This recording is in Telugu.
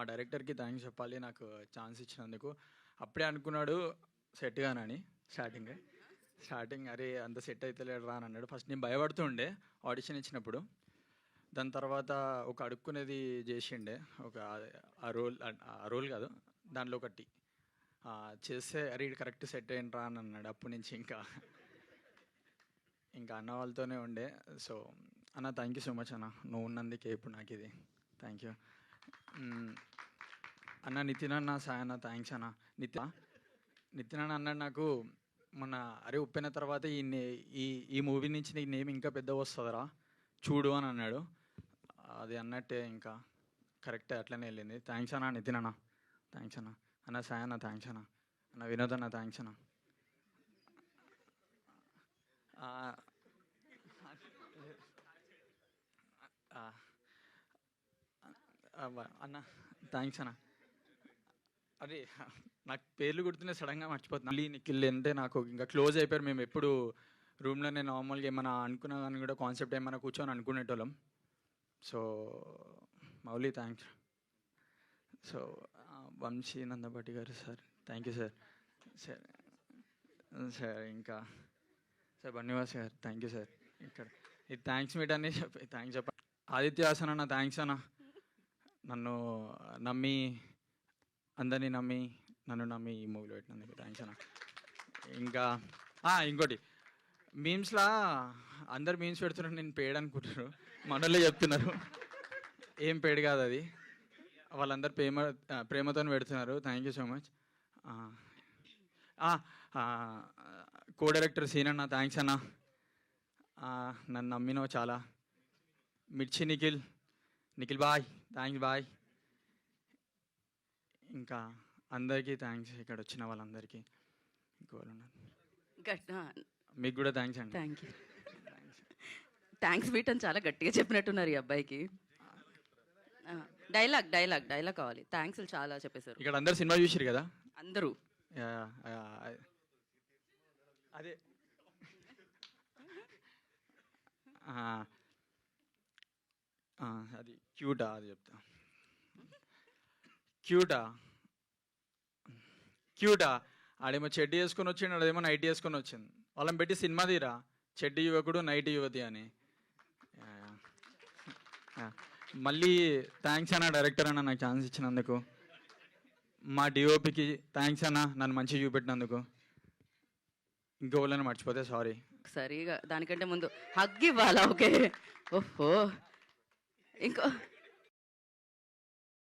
మా డైరెక్టర్కి థ్యాంక్స్ చెప్పాలి నాకు ఛాన్స్ ఇచ్చినందుకు. అప్పుడే అనుకున్నాడు సెట్ కానని స్టార్టింగ్ స్టార్టింగ్ అరే అంత సెట్ అయితే లేడు రా అని అన్నాడు. ఫస్ట్ నేను భయపడుతుండే ఆడిషన్ ఇచ్చినప్పుడు. దాని తర్వాత ఒక అడుక్కునేది చేసిండే ఒక ఆ రోల్ ఆ రోల్ కాదు దాంట్లో ఒకటి చేస్తే అరే ఇది కరెక్ట్ సెట్ అయ్యిండ్రా అని అన్నాడు. అప్పటి నుంచి ఇంకా ఇంకా అన్న వాళ్ళతోనే ఉండే. సో అన్న థ్యాంక్ యూ సో మచ్ అన్న నువ్వు ఉన్నందుకే ఇప్పుడు నాకు ఇది థ్యాంక్ యూ అన్న నితిన్ అన్న సాయ్ అన్న. థ్యాంక్స్ అన్న నితిన్ నితిన్ అన్న అన్నాడు నాకు మొన్న అరే ఉప్పిన తర్వాత ఈ నే- ఈ ఈ మూవీ నుంచి నీకు నేమ్ ఇంకా పెద్ద వస్తుందిరా? చూడు అని అన్నాడు. అది అన్నట్టే ఇంకా. కరెక్టే అట్లనే వెళ్ళింది. థ్యాంక్స్ అన్న నితిన్ అన్న థ్యాంక్స్ అన్న. అన్న సాయి అన్న థ్యాంక్స్ అన్న. అన్న వినోద్ అన్న థ్యాంక్స్ అన్న ఆ, ఆ, అవ్వ, అన్న థ్యాంక్స్ అన్న. అదే నాకు పేర్లు గుర్తునే సడన్గా మర్చిపోతున్నా. మళ్ళీ నిఖిల్ అంటే నాకు ఇంకా క్లోజ్ అయిపోయారు. మేము ఎప్పుడు రూమ్లోనే నార్మల్గా ఏమైనా అనుకున్నా కానీ కూడా కాన్సెప్ట్ ఏమైనా కూర్చొని అనుకునేటోళ్ళం. So Mouli thanks so Vamsi Nandapati garu sir thank you sir sir sir ఇంకా sir Bunny Vas garu thank you sir ఇక్కడ. ఇది థ్యాంక్స్ మీట్ అని చెప్పి థ్యాంక్స్ చెప్ప ఆదిత్య హాసన్ అన్న థ్యాంక్స్ అన్న. నన్ను నమ్మి అందరినీ నమ్మి నన్ను నమ్మి ఈ మూవీలో పెట్టినందుకు థ్యాంక్స్ అన్న. ఇంకా ఇంకోటి. మీమ్స్లా అందరు మీమ్స్ పెడుతున్నారు నేను పేడ్ అనుకుంటున్నారు. మనలే చెప్తున్నారు. ఏం పేడ్ కాదు అది. వాళ్ళందరూ ప్రేమ ప్రేమతో పెడుతున్నారు. Thank you so much co director scene అన్న థ్యాంక్స్ అన్న. నన్ను నమ్మినావు చాలా. Mirchi Nikhil Nikhil boy thanks boy. ఇంకా అందరికీ థ్యాంక్స్ ఇక్కడ వచ్చిన వాళ్ళందరికీ. ఇంకోళ్ళు మీకు కూడా థ్యాంక్స్ అండి. Thank you. థ్యాంక్స్ మీట్ అని చాలా గట్టిగా చెప్పినట్టున్నారు ఈ అబ్బాయికి. డైలాగ్ డైలాగ్ డైలాగ్ కావాలి. థ్యాంక్స్ చాలా చెప్పేశారు. ఇక్కడ అందరు సినిమా చూసిరు కదా? అందరూ. అదే. అది క్యూటా అది చెప్తా. క్యూటా? క్యూటా? ఆడేమో చెడ్డి వేసుకొని వచ్చిండు ఆడేమో నైట్ వేసుకొని వచ్చింది. వాళ్ళని పెట్టి సినిమా తీరా? చెడ్డి యువకుడు నైట్ యువతి అని. మళ్ళీ థ్యాంక్స్ అన్న డైరెక్టర్ అన్న నాకు ఛాన్స్ ఇచ్చినందుకు. మా డిఓపికి థ్యాంక్స్ అన్న నన్ను మంచిగా చూపెట్టినందుకు. ఇంకోళ్ళని మర్చిపోతే సారీ. సరిగా దానికంటే ముందు హగ్ ఇవ్వాలా? ఓకే. ఓహో. ఇంకో